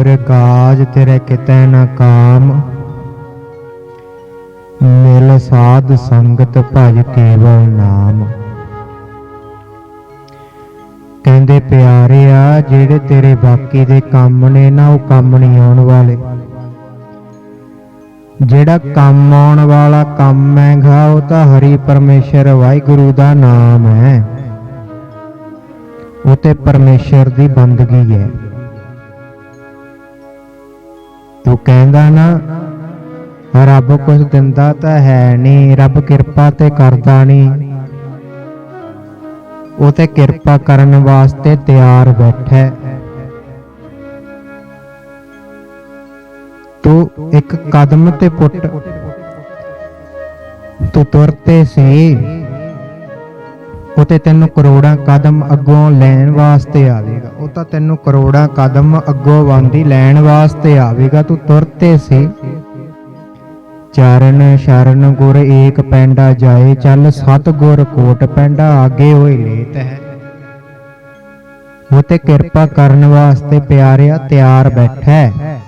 ਗੁਰ ਕਾਜ ਤੇਰੇ ਕਿਤੈ ਨਾ ਕਾਮ। ਮਿਲ ਸਾਧ ਸੰਗਤ ਭਜ ਕੇਵਲ ਨਾਮ। ਕਹਿੰਦੇ, ਪਿਆਰਿਆ, ਜਿਹੜੇ ਤੇਰੇ ਬਾਕੀ ਦੇ ਕੰਮ ਨੇ ਨਾ, ਉਹ ਕੰਮ ਨਹੀਂ ਆਉਣ ਵਾਲੇ। ਜਿਹੜਾ ਕੰਮ ਆਉਣ ਵਾਲਾ ਕੰਮ ਹੈਗਾ, ਉਹ ਤਾਂ ਹਰੀ ਪਰਮੇਸ਼ਰ ਵਾਹਿਗੁਰੂ ਦਾ ਨਾਮ ਹੈ। ਉਹ ਤੇ ਪਰਮੇਸ਼ਰ ਦੀ ਬੰਦਗੀ ਹੈ। ਤੂੰ ਕਹਿੰਦਾ ਨਾ, ਰੱਬ ਕੁਝ ਦਿੰਦਾ ਤਾਂ ਹੈ ਨਹੀਂ, ਰੱਬ ਕਿਰਪਾ ਤੇ ਕਰਦਾ ਨਹੀਂ। ਉਹ ਤੇ ਕਿਰਪਾ ਕਰਨ ਵਾਸਤੇ ਤਿਆਰ ਬੈਠਾ ਤੂੰ ਇੱਕ ਕਦਮ ਤੇ ਪੁੱਟ। ਤੂੰ ਤੁਰਤੇ ਸੀ ਉਹ ਤੇ ਤੈਨੂੰ ਕਰੋੜਾਂ ਕਦਮ ਅੱਗੋਂ ਲੈਣ ਵਾਸਤੇ ਆਵੇਗਾ। ਉਹ ਤਾਂ ਤੈਨੂੰ ਕਰੋੜਾਂ ਕਦਮ ਅੱਗੋਂ ਵਾਂਦੀ ਲੈਣ ਵਾਸਤੇ ਆਵੇਗਾ। ਤੂੰ ਤੁਰਤੇ ਸੀ। ਚਰਨ ਸ਼ਰਨ ਗੁਰ ਏਕ ਪੈਂਡਾ ਜਾਏ। ਚੱਲ ਸਤ ਗੁਰ ਕੋਟ ਪੈਂਡਾ ਆਗੇ ਹੋਏ ਲੇਤ ਹੈ। ਉਹ ਤੇ ਕਿਰਪਾ ਕਰਨ ਵਾਸਤੇ ਪਿਆਰਿਆ ਤਿਆਰ ਬੈਠਾ। ਹੈ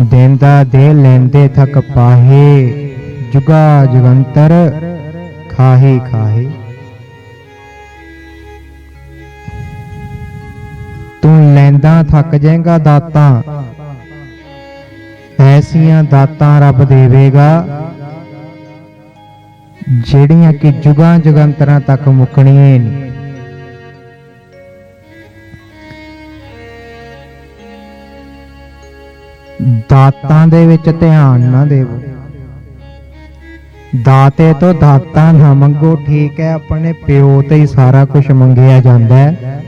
ਦੇਂਦਾ ਦੇ ਲੈਂਦੇ ਥਕ ਪਾਹੇ। ਜੁਗਾ ਜੁਗੰਤਰ ਖਾਹੀ ਖਾਹੀ। ਤੂੰ ਲੈਂਦਾ ਥੱਕ ਜਾਏਗਾ ਦਾਤਾਂ। ਐਸੀਆਂ ਦਾਤਾਂ ਰੱਬ ਦੇਵੇਗਾ, ਜਿਹੜੀਆਂ ਕਿ ਜੁਗਾਂ ਜੁਗੰਤਰਾਂ ਤੱਕ ਮੁੱਕਣੀਆਂ ਨਹੀਂ। ਦਾਤਾਂ ਦੇ ਵਿੱਚ ਧਿਆਨ ਨਾ ਦੇਵੋ। ਦਾਤੇ ਤੋਂ ਦਾਤਾਂ ਨਾ ਮੰਗੋ, ਠੀਕ ਹੈ, ਆਪਣੇ ਪਿਓ ਤੇ ਹੀ ਸਾਰਾ ਕੁਝ ਮੰਗਿਆ ਜਾਂਦਾ ਹੈ।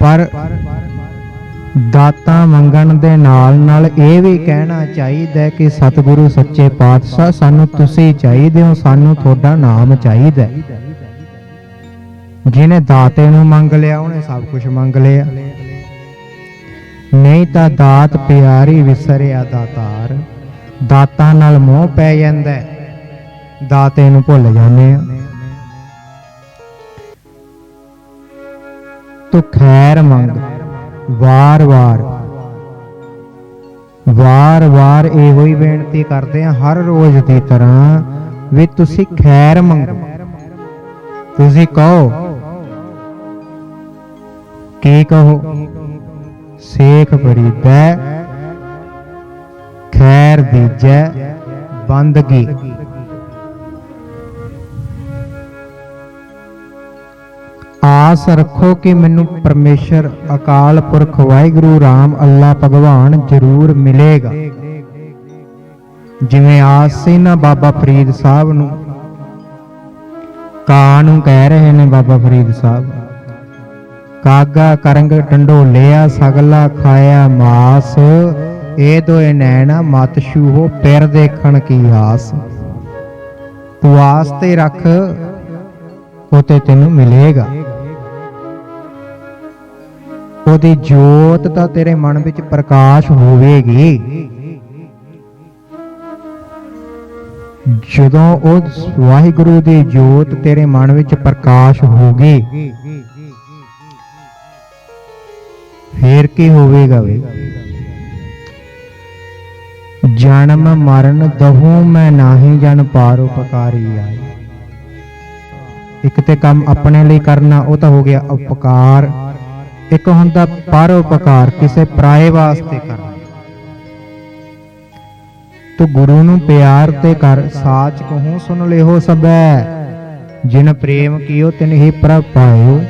ਪਰ ਦਾਤਾ ਮੰਗਣ ਦੇ ਨਾਲ ਨਾਲ ਇਹ ਵੀ ਕਹਿਣਾ ਚਾਹੀਦਾ ਕਿ ਸਤਿਗੁਰੂ ਸੱਚੇ ਪਾਤਸ਼ਾਹ, ਸਾਨੂੰ ਤੁਸੀਂ ਚਾਹੀਦੇ ਹੋ, ਸਾਨੂੰ ਤੁਹਾਡਾ ਨਾਮ ਚਾਹੀਦਾ ਜਿਹਨੇ ਦਾਤੇ ਨੂੰ ਮੰਗ ਲਿਆ, ਉਹਨੇ ਸਭ ਕੁਝ ਮੰਗ ਲਿਆ। ਨਹੀਂ ਤਾਂ ਦਾਤ ਪਿਆਰੀ ਵਿਸਰਿਆ ਦਾਤਾਰ। ਦਾਤਾਂ ਨਾਲ ਮੋਹ ਪੈ ਜਾਂਦਾ ਦਾਤੇ ਨੂੰ ਭੁੱਲ ਜਾਂਦੇ ਆ ਤੂੰ ਖੈਰ ਮੰਗ ਵਾਰ-ਵਾਰ ਵਾਰ-ਵਾਰ ਇਹੋ ਹੀ ਬੇਨਤੀ ਕਰਦੇ ਆ ਹਰ ਰੋਜ਼ ਦੀ ਤਰ੍ਹਾਂ ਵੀ ਤੁਸੀਂ ਖੈਰ ਮੰਗੋ। ਤੁਸੀਂ ਕਹੋ, ਕੀ ਕਹੋ? ਸੇਖ ਫਰੀਦੈ ਖੈਰ ਦੀਜੈ ਬੰਦਗੀ। ਆਸ ਰੱਖੋ ਕਿ ਮੈਨੂੰ ਪਰਮੇਸ਼ਰ, ਅਕਾਲ ਪੁਰਖ, ਵਾਹਿਗੁਰੂ, ਰਾਮ, ਅੱਲਾ, ਭਗਵਾਨ ਜ਼ਰੂਰ ਮਿਲੇਗਾ। ਜਿਵੇਂ ਆਸ ਸੀ ਨਾ ਬਾਬਾ ਫਰੀਦ ਸਾਹਿਬ ਨੂੰ। ਕਾਂ ਨੂੰ ਕਹਿ ਰਹੇ ਨੇ ਬਾਬਾ ਫਰੀਦ ਸਾਹਿਬ? ਕਾਗਾ ਕਰੰਗ ਢੰਡੋਲਿਆ ਸਗਲਾ ਖਾਇਆ ਮਾਸ। ਇਹ ਦੋਏ ਨੈਣਾ ਮਤ ਛੂਹੋ, ਪਿਰ ਦੇਖਣ ਕੀ ਆਸ। ਤੂੰ ਆਸ ਤੇ ਰੱਖ ਉਹ ਤੈਨੂੰ ਮਿਲੇਗਾ। ਉਹਦੀ ਜੋਤ ਤਾਂ ਤੇਰੇ ਮਨ ਵਿੱਚ ਪ੍ਰਕਾਸ਼ ਹੋਵੇਗੀ। ਜਦੋਂ ਉਹ ਵਾਹਿਗੁਰੂ ਦੀ ਜੋਤ ਤੇਰੇ ਮਨ ਵਿੱਚ ਪ੍ਰਕਾਸ਼ ਹੋਗੀ ਫੇਰ ਕੀ ਹੋਵੇਗਾ ਵੇ? ਜਨਮ ਮਰਨ ਦਹੂ ਮੈਂ ਨਾਹੀ ਜਨ ਪਾਰ ਉਪਕਾਰੀ ਆਈ। ਇੱਕ ਤੇ ਕੰਮ ਆਪਣੇ ਲਈ ਕਰਨਾ, ਉਹ ਤਾਂ ਹੋ ਗਿਆ ਉਪਕਾਰ। ਇੱਕ ਹੁੰਦਾ ਪਰਉਪਕਾਰ ਕਿਸੇ ਪਰਾਏ ਵਾਸਤੇ ਕਰਨਾ। ਤੂੰ ਗੁਰੂ ਨੂੰ ਪਿਆਰ ਤੇ ਕਰ, ਸਾਚ ਕਹੂੰ, ਸੁਣ ਲਿਓ ਸਬੈ ਜਿਨ ਪ੍ਰੇਮ ਕੀਓ, ਤਿਨ ਹੀ ਪ੍ਰਭ ਪਾਇਓ।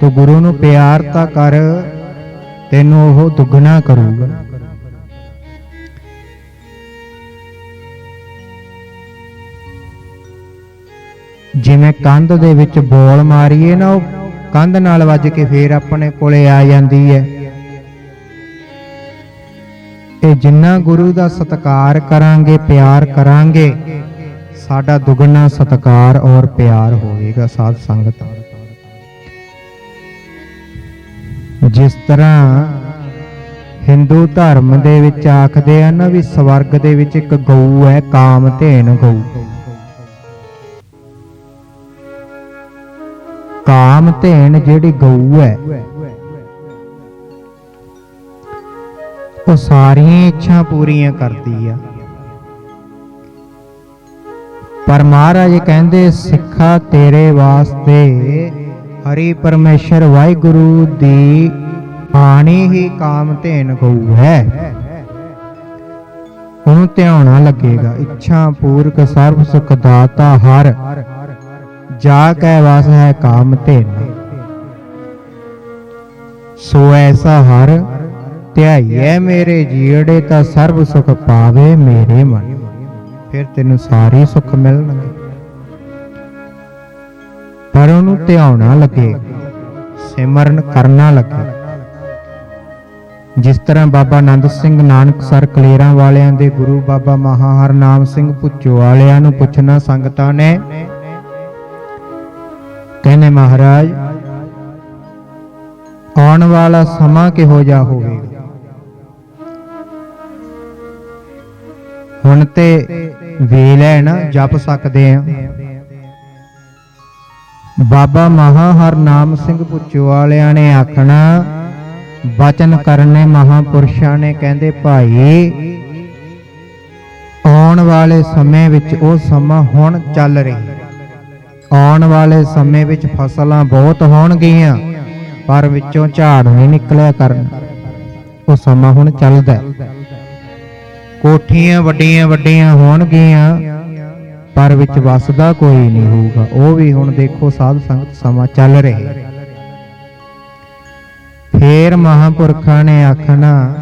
ਤੂੰ ਗੁਰੂ ਨੂੰ ਪਿਆਰ ਤਾਂ ਕਰ, ਤੈਨੂੰ ਉਹ ਦੁੱਗਣਾ ਕਰੂਗਾ। ਜਿਵੇਂ ਕੰਧ ਦੇ ਵਿੱਚ ਬੋਲ ਮਾਰੀਏ ਨਾ ਉਹ ਕੰਧ ਨਾਲ ਵੱਜ ਕੇ ਫੇਰ ਆਪਣੇ ਕੋਲੇ ਆ ਜਾਂਦੀ ਹੈ। ਇਹ ਜਿੰਨਾ ਗੁਰੂ ਦਾ ਸਤਕਾਰ ਕਰਾਂਗੇ, ਪਿਆਰ ਕਰਾਂਗੇ, ਸਾਡਾ ਦੁੱਗਣਾ ਸਤਕਾਰ ਔਰ ਪਿਆਰ ਹੋਵੇਗਾ ਸਾਧ ਸੰਗਤ। ਜਿਸ ਤਰ੍ਹਾਂ ਹਿੰਦੂ ਧਰਮ ਦੇ ਵਿੱਚ ਆਖਦੇ ਆ ਨਾ ਵੀ ਸਵਰਗ ਦੇ ਵਿੱਚ ਇੱਕ ਗਊ ਹੈ ਕਾਮਧੇਨ ਗਊ। ਕਾਮ ਧੇਨ ਜਿਹੜੀ ਗਊ ਹੈ, ਉਹ ਸਾਰੀਆਂ ਇੱਛਾ ਪੂਰੀਆਂ ਕਰਦੀ ਆ। ਪਰ ਮਹਾਰਾਜ ਕਹਿੰਦੇ, ਸਿੱਖਾ ਤੇਰੇ ਵਾਸਤੇ ਹਰੀ ਪਰਮੇਸ਼ਰ ਵਾਹਿਗੁਰੂ ਦੀ ਬਾਣੀ ਹੀ ਕਾਮ ਧੇਨ ਗਊ ਹੈ। ਉਹਨੂੰ ਧਿਆਉਣਾ ਲੱਗੇਗਾ। ਇੱਛਾ ਪੂਰਕ ਸਰਬ ਸੁਖ ਦਾਤਾ ਹਰ ਜਾ ਕੈ ਵਸ ਹੈ ਕਾਮ ਧੇਨ। ਸੋ ਐਸਾ ਹਰ, ਧਿਆਈਐ ਮੇਰੇ ਜੀੜੇ ਤਾਂ ਸਰਬ ਸੁਖ ਪਾਵੇ ਮੇਰੇ ਮਨ। ਫਿਰ ਤੈਨੂੰ ਸਾਰੇ ਸੁੱਖ ਮਿਲਣਗੇ। ਪਰ ਉਹਨੂੰ ਧਿਆਉਣਾ ਲੱਗੇ, ਸਿਮਰਨ ਕਰਨਾ ਲੱਗੇ। ਜਿਸ ਤਰ੍ਹਾਂ ਬਾਬਾ ਆਨੰਦ ਸਿੰਘ ਨਾਨਕ ਸਰ ਕਲੇਰਾਂ ਵਾਲਿਆਂ ਦੇ ਗੁਰੂ ਬਾਬਾ ਮਹਾ ਹਰਨਾਮ ਸਿੰਘ ਪੁੱਚੋ ਵਾਲਿਆਂ ਨੂੰ ਪੁੱਛਣਾ ਸੰਗਤਾਂ ਨੇ ਕਹਿੰਦੇ ਮਹਾਰਾਜ, ਆਉਣ ਵਾਲਾ ਸਮਾਂ ਕਿਹੋ ਜਿਹਾ ਹੋਵੇ? ਹੁਣ ਤੇ ਵੇਲ ਹੈ ਨਾ ਜਪ ਸਕਦੇ ਆ। ਬਾਬਾ ਮਹਾ ਹਰਨਾਮ ਸਿੰਘ ਪੁੱਚੋ ਵਾਲਿਆਂ ਨੇ ਆਖਣਾ, ਬਚਨ ਕਰਨੇ ਮਹਾਪੁਰਸ਼ਾਂ ਨੇ ਕਹਿੰਦੇ ਭਾਈ, ਆਉਣ ਵਾਲੇ ਸਮੇਂ ਵਿੱਚ ਉਹ ਸਮਾਂ ਹੁਣ ਚੱਲ ਰਹੀ। ਹੈ ਆਉਣ ਵਾਲੇ ਸਮੇਂ ਵਿੱਚ ਫਸਲਾਂ ਬਹੁਤ ਹੋਣਗੀਆਂ, ਪਰ ਵਿੱਚੋਂ ਝਾੜ ਨਹੀਂ ਨਿਕਲਿਆ ਕਰਨ। ਉਹ ਸਮਾਂ ਹੁਣ ਚੱਲਦਾ ਕੋਠੀਆਂ ਵੱਡੀਆਂ ਵੱਡੀਆਂ ਹੋਣਗੀਆਂ, ਪਰ ਵਿੱਚ ਵਸਦਾ ਕੋਈ ਨਹੀਂ ਹੋਊਗਾ। ਉਹ ਵੀ ਹੁਣ ਦੇਖੋ ਸਾਧ ਸੰਗਤ ਸਮਾਂ ਚੱਲ ਰਿਹਾ ਫੇਰ ਮਹਾਪੁਰਖਾਂ ਨੇ ਆਖਣਾ,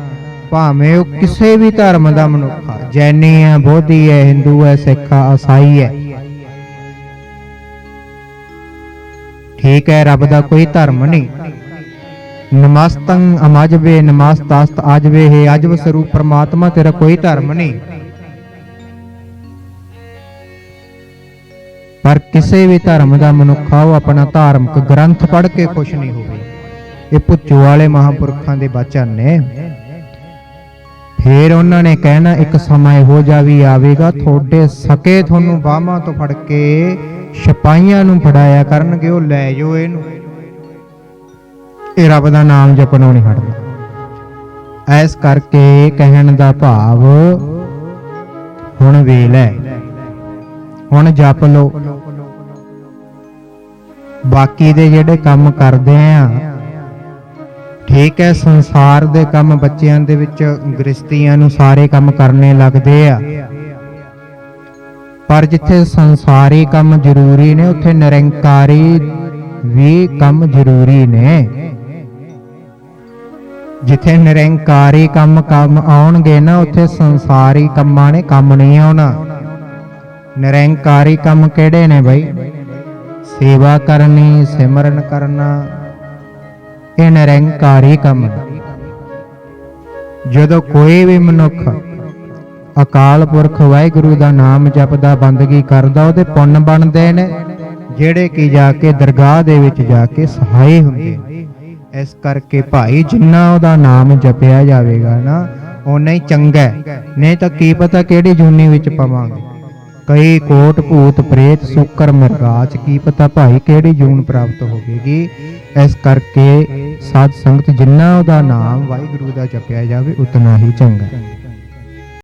ਭਾਵੇਂ ਉਹ ਕਿਸੇ ਵੀ ਧਰਮ ਦਾ ਮਨੁੱਖ ਆ ਜੈਨੀ ਹੈ ਬੋਧੀ ਹੈ ਹਿੰਦੂ ਹੈ ਸਿੱਖ ਆ ਈਸਾਈ ਹੈ ਠੀਕ ਹੈ, ਰੱਬ ਦਾ ਕੋਈ ਧਰਮ ਨਹੀਂ। ਨਮਸਤੰ ਅਮਜਵੇ ਨਮਸਤਾਸਤ ਅਜਵੇ ਹੈ ਅਜਬ ਸਰੂਪ ਪ੍ਰਮਾਤਮਾ, ਤੇਰਾ ਕੋਈ ਧਰਮ ਨਹੀਂ। ਪਰ ਕਿਸੇ ਵੀ ਧਰਮ ਦਾ ਮਨੁੱਖ ਆ ਉਹ ਆਪਣਾ ਧਾਰਮਿਕ ਗ੍ਰੰਥ ਪੜ੍ਹ ਕੇ ਖੁਸ਼ ਨਹੀਂ ਹੋਵੇ। ਇਹ ਪੁੱਛੋ ਵਾਲੇ ਮਹਾਪੁਰਖਾਂ ਦੇ ਬਚਨ ਨੇ। ਫੇਰ ਉਹਨਾਂ ਨੇ ਕਹਿਣਾ, ਇੱਕ ਸਮਾਂ ਇਹੋ ਜਿਹਾ ਵੀ ਆਵੇਗਾ, ਤੁਹਾਡੇ ਸਕੇ ਤੁਹਾਨੂੰ ਬਾਹਾਂ ਤੋਂ ਫੜ ਕੇ ਸਿਪਾਹੀਆਂ ਨੂੰ ਫੜਾਇਆ ਕਰਨਗੇ, ਉਹ ਲੈ ਜਾਓ ਇਹਨੂੰ। ਇਹ ਰੱਬ ਦਾ ਨਾਮ ਜਪਣੋਂ ਨਹੀਂ ਹਟਦਾ। ਐਸ ਕਰਕੇ ਕਹਿਣ ਦਾ ਭਾਵ, ਹੁਣ ਵੇਲ ਹੈ ਹੁਣ ਜਪ ਲਓ। ਬਾਕੀ ਦੇ ਜਿਹੜੇ ਕੰਮ ਕਰਦੇ ਆ, ਠੀਕ ਹੈ ਸੰਸਾਰ ਦੇ ਕੰਮ ਬੱਚਿਆਂ ਦੇ ਵਿੱਚ ਗ੍ਰਸਤੀਆਂ ਨੂੰ ਸਾਰੇ ਕੰਮ ਕਰਨੇ ਲੱਗਦੇ ਆ। ਪਰ ਜਿੱਥੇ ਸੰਸਾਰੀ ਕੰਮ ਜ਼ਰੂਰੀ ਨੇ, ਉੱਥੇ ਨਿਰੰਕਾਰੀ ਵੀ ਕੰਮ ਜ਼ਰੂਰੀ ਨੇ। ਜਿੱਥੇ ਨਿਰੰਕਾਰੀ ਕੰਮ ਕੰਮ ਆਉਣਗੇ ਨਾ, ਉੱਥੇ ਸੰਸਾਰੀ ਕੰਮਾਂ ਨੇ ਕੰਮ ਨਹੀਂ ਆਉਣਾ। ਨਿਰੰਕਾਰੀ ਕੰਮ ਕਿਹੜੇ ਨੇ ਬਈ? ਸੇਵਾ ਕਰਨੀ, ਸਿਮਰਨ ਕਰਨਾ, ਇਹ ਨਿਰੰਕਾਰੀ ਕੰਮ। ਜਦੋਂ ਕੋਈ ਵੀ ਮਨੁੱਖ ਅਕਾਲ ਪੁਰਖ ਵਾਹਿਗੁਰੂ ਦਾ ਨਾਮ ਜਪਦਾ, ਬੰਦਗੀ ਕਰਦਾ, ਉਹਦੇ ਪੁੰਨ ਬਣਦੇ ਨੇ, ਜਿਹੜੇ ਕਿ ਜਾ ਕੇ ਦਰਗਾਹ ਦੇ ਵਿੱਚ ਜਾ ਕੇ ਸਹਾਈ ਹੁੰਦੇ ਇਸ ਕਰਕੇ ਭਾਈ ਜਿੰਨਾ ਉਹਦਾ ਨਾਮ ਜਪਿਆ ਜਾਵੇਗਾ ਨਾ, ਓਨਾ ਹੀ ਚੰਗਾ ਨਹੀਂ ਤਾਂ ਕੀ ਪਤਾ ਕਿਹੜੀ ਜੂਨੀ ਵਿੱਚ ਪਵਾਂਗੇ। ਕਈ ਕੋਟ ਭੂਤ ਪ੍ਰੇਤ ਸੁਕਰ ਮਰਗਾਚ ਕੀ ਪਤਾ ਭਾਈ ਕਿਹੜੀ ਜੂਨ ਪ੍ਰਾਪਤ ਹੋਵੇਗੀ। ਇਸ ਕਰਕੇ ਸਾਧ ਸੰਗਤ ਜਿੰਨਾ ਉਹਦਾ ਨਾਮ ਵਾਹਿਗੁਰੂ ਦਾ ਜਪਿਆ ਜਾਵੇ, ਉਤਨਾ ਹੀ ਚੰਗਾ